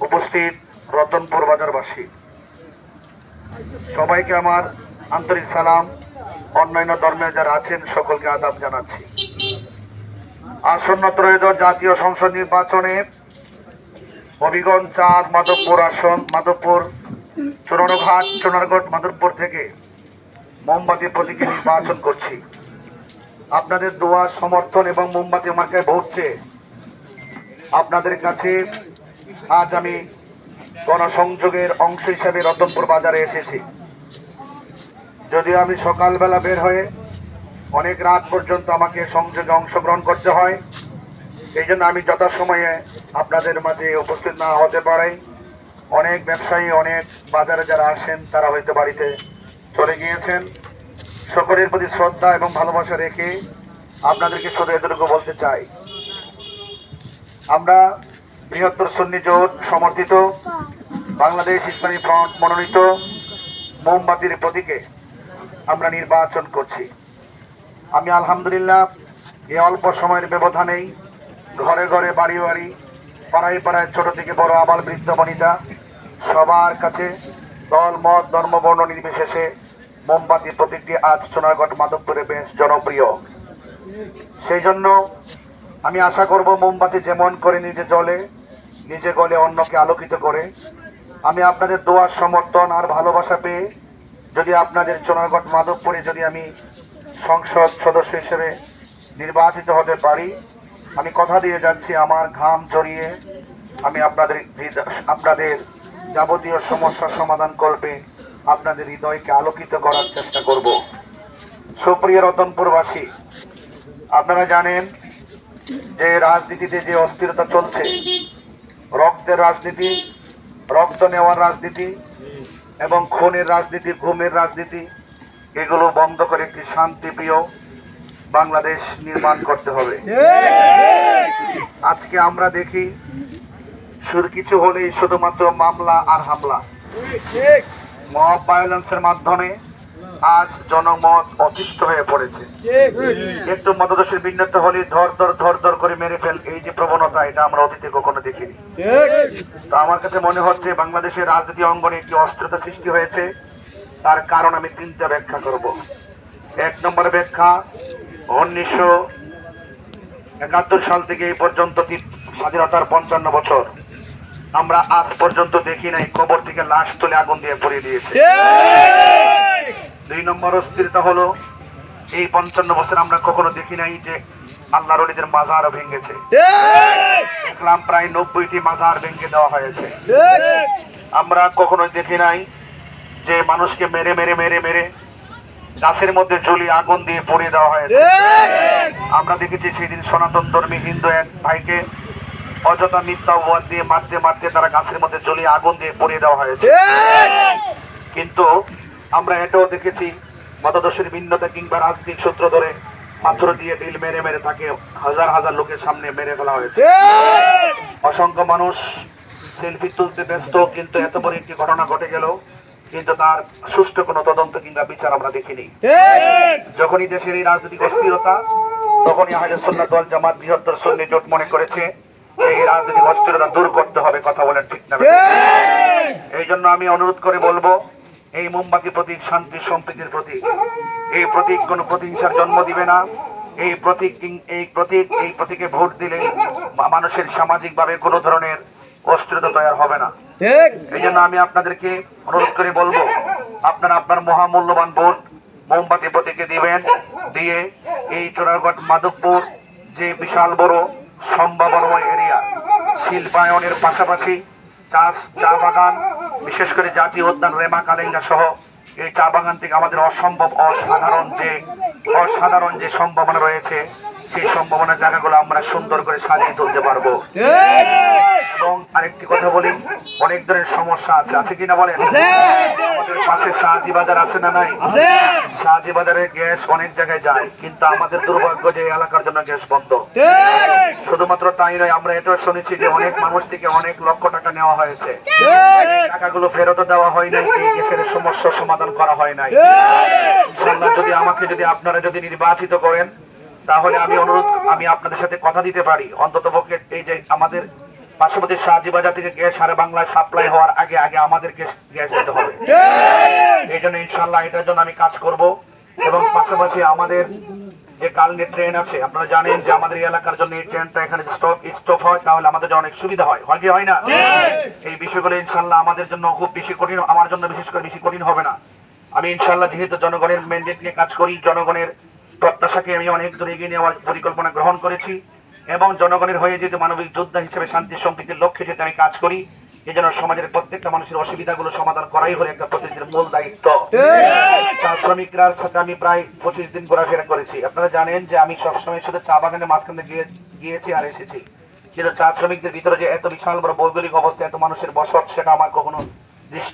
উপস্থিত রতনপুর বাজারবাসী। সবাইকে আমার আন্তরিক সালাম। অন্যান্য ধর্মে যারা আছেন সকলকে আদাব জানাচ্ছি। আসন্ন ত্রয়োদশ জাতীয় সংসদ নির্বাচনে হবিগঞ্জ চাঁদ মাধবপুর আসন মাধবপুর চুরানোঘাট সোনারগড় মাধবপুর থেকে মোমবাতি প্রতীকে নির্বাচন করছি। আপনাদের দোয়া, সমর্থন এবং মোমবাতি মার্কায় ভোট আপনাদের কাছে আজ আমি গণসংযোগের অংশ হিসাবে রতনপুর বাজারে এসেছি। যদিও আমি সকালবেলা বের হয়ে অনেক রাত পর্যন্ত আমাকে সংযোগে অংশগ্রহণ করতে হয়, এই জন্য আমি যথাসময়ে আপনাদের মাঝে উপস্থিত না হতে পারে অনেক ব্যবসায়ী, অনেক বাজারে যারা আসেন, তারা হয়তো বাড়িতে চলে গিয়েছেন। সকলের প্রতি শ্রদ্ধা এবং ভালোবাসা রেখে আপনাদেরকে শুধু এতটুকু বলতে চাই। আমরা বৃহত্তর সন্নি জোট সমর্থিত, বাংলাদেশ ইসলামী ফ্রন্ট মনোনীত মোমবাতির প্রতীকে আমরা নির্বাচন করছি। আমি আলহামদুলিল্লাহ এই অল্প সময়ের ব্যবধানেই ঘরে ঘরে বাড়ি বাড়ি পাড়ায় পাড়ায় ছোট থেকে বড় আবাল বৃদ্ধ বনিতা, সবার কাছে দল, মত, ধর্ম, বর্ণ নির্বিশেষে মোমবাতি প্রতীকটি আজ সোনারগড় মাধবপুরে বেশ জনপ্রিয়। সেই জন্য আমি আশা করব মোমবাতি যেমন করে নিজে জলে নিজে গলে অন্যকে আলোকিত করে, আমি আপনাদের দোয়ার সমর্থন আর ভালোবাসা পেয়ে যদি আপনাদের সোনারগড় মাধবপুরে যদি আমি সংসদ সদস্য হিসেবে নির্বাচিত হতে পারি আমি কথা দিয়ে যাচ্ছি, আমার ঘাম জড়িয়ে। আমি আপনাদের আপনাদের যাবতীয় সমস্যার সমাধান করবে আপনাদের হৃদয়কে আলোকিত করার চেষ্টা করব। সুপ্রিয় রতনপুরবাসী, আপনারা জানেন যে রাজনীতিতে যে অস্থিরতা চলছে, রক্তের রাজনীতি, রক্ত নেওয়ার রাজনীতি এবং খুনের রাজনীতি, ঘুমের রাজনীতি, এগুলো বন্ধ করে একটি শান্তিপ্রিয় বাংলাদেশ নির্মাণ করতে হবে। আজকে আমরা দেখি শুধু কিছু হলেই শুধুমাত্র মামলা আর হামলা। মব ভায়োলেন্সের মাধ্যমে আজ জনমত অতিষ্ঠ হয়ে পড়েছে। একটু মতদর্শের ভিন্নতা হলে ধর ধর ধর ধর করে মেরে ফেল এই যে প্রবণতা, এটা আমরা অতীতে কখনো দেখিনি। তো আমার কাছে মনে হচ্ছে বাংলাদেশের রাজনীতি অঙ্গনে একটি অস্থিরতা সৃষ্টি হয়েছে। তার কারণ আমি তিনটা ব্যাখ্যা করব। এক নম্বর ব্যাখ্যা উনিশশো একাত্তর সাল থেকে এই পর্যন্ত স্বাধীনতার পঞ্চান্ন বছর। আমরা আজ পর্যন্ত দেখি নাই কবর থেকে লাশ তুলে আগুন দিয়ে পড়িয়ে দিয়েছে। দুই নম্বর অস্থিরতা হলো এই পঞ্চান্ন বছর আমরা কখনো দেখি নাই যে আল্লাহ রলিদের মাজারও ভেঙেছে। দেখলাম প্রায় নব্বইটি মাজার ভেঙে দেওয়া হয়েছে। আমরা কখনো দেখি নাই যে মানুষকে মেরে মেরে মেরে মেরে গাছের মধ্যে ঝুলি আগুন দিয়ে পড়িয়ে দেওয়া হয়েছে। আমরা দেখেছি সেদিন সনাতন ধর্মী হিন্দু এক ভাইকে অযথা মিথ্যা অপবাদ দিয়ে মারতে মারতে তারা গাছের মধ্যে জ্বলিয়ে আগুন দিয়ে পড়িয়ে দেওয়া হয়েছে। কিন্তু আমরা এটাও দেখেছি মতাদর্শের ভিন্নতা কিংবা রাজনৈতিক সূত্র ধরে পাথর দিয়ে ডিল মেরে মেরে তাকে হাজার হাজার লোকের সামনে মেরে ফেলা হয়েছে। অসংখ্য মানুষ সেলফি তুলতে ব্যস্ত কিন্তু এত বড় একটি ঘটনা ঘটে গেল। কিন্তু তার সুষ্ঠু কোনো তদন্ত কিংবা বিচার আমরা দেখিনি। যখনই দেশের এই রাজনৈতিক অস্থিরতা তখনই আহলে সুন্নাত ওয়াল জামাত বৃহত্তর সুন্নি জোট মনে করেছে এই রাজনৈতিক অস্থিরতা দূর করতে হবে কথা বলেন ঠিক না এই জন্য আমি অনুরোধ করে বলব এই মোমবাতি প্রতীক শান্তি সম্প্রীতির প্রতীক এই প্রতীক কোনো প্রতিহিংসার জন্ম দিবে না। এই প্রতীক এই প্রতীক এই প্রতীকে ভোট দিলে মানুষের সামাজিকভাবে কোনো ধরনের অস্থিরতা তৈরি হবে না। এই জন্য আমি আপনাদেরকে অনুরোধ করে বলব আপনারা আপনার মহামূল্যবান ভোট মোমবাতি প্রতীকে দিবেন দিয়ে এই চোরাগড় মাধবপুর যে বিশাল বড় সম্ভাবনাময় এরিয়া শিল্পায়নের পাশাপাশি চাষ চা বাগান বিশেষ করে জাতীয় উদ্যান রেমা কালেঙ্গা সহ এই চা বাগান থেকে আমাদের অসম্ভব অসাধারণ যে অসাধারণ যে সম্ভাবনা রয়েছে সেই সম্ভাবনা জায়গাগুলো আমরা সুন্দর করে সাজিয়ে তুলতে পারব। এবং আরেকটি কথা বলি অনেক ধরনের সমস্যা আছে। আছে কিনা বলেন? আমাদের পাশে শাহজি বাজার আছে না নাই? শাহজি বাজারের গ্যাস অনেক জায়গায় যায় কিন্তু আমাদের দুর্ভাগ্য যে এলাকার জন্য গ্যাস বন্ধ। শুধুমাত্র তাই নয় আমরা এটাও শুনেছি যে অনেক মানুষ থেকে অনেক লক্ষ টাকা নেওয়া হয়েছে। টাকাগুলো ফেরত দেওয়া হয় নাই এই গ্যাসের সমস্যার সমাধান করা হয় নাই। ইনশাল্লাহ যদি আমাকে যদি আপনারা যদি নির্বাচিত করেন তাহলে আমি অনুরোধ আমি আপনাদের সাথে কথা দিতে পারি। অন্তত পক্ষে এই যে আমাদের পার্শ্ববর্তী শাহজি বাজার থেকে গ্যাস সারা বাংলায় সাপ্লাই হওয়ার আগে আগে আমাদের গ্যাস গ্যাস দিতে হবে। এই জন্য ইনশাল্লাহ এটার জন্য আমি কাজ করব। এবং পাশাপাশি আমাদের যে কালনি ট্রেন আছে আপনারা জানেন যে আমাদের এলাকার জন্য এই ট্রেনটা এখানে স্টপ স্টপ হয় তাহলে আমাদের জন্য অনেক সুবিধা হয়। হয় কি হয় না? এই বিষয়গুলো ইনশাল্লাহ আমাদের জন্য খুব বেশি কঠিন আমার জন্য বিশেষ করে বেশি কঠিন হবে না। আমি ইনশাল্লাহ যেহেতু জনগণের ম্যান্ডেট নিয়ে কাজ করি জনগণের প্রত্যাশাকে আমি অনেক দূর এগিয়ে নেওয়ার পরিকল্পনা গ্রহণ করেছি এবং জনগণের হয়ে যেহেতু মানবিক যোদ্ধা হিসেবে শান্তি সম্প্রীতির লক্ষ্যে যেহেতু আমি কাজ করি এই জন্য সমাজের প্রত্যেকটা মানুষের অসুবিধাগুলো সমাধান করাই হলো একটা প্রতিনিধির মূল দায়িত্ব। চা শ্রমিকরার সাথে আমি প্রায় পঁচিশ দিন ঘোরাফেরা করেছি। আপনারা জানেন যে আমি সবসময় শুধু চা বাগানের মাঝখানে গিয়েছি আর এসেছি। কিন্তু চা শ্রমিকদের ভিতরে যে এত বিশাল বড় ভৌগোলিক অবস্থা, এত মানুষের বসত সেটা আমার কখনো দৃষ্টি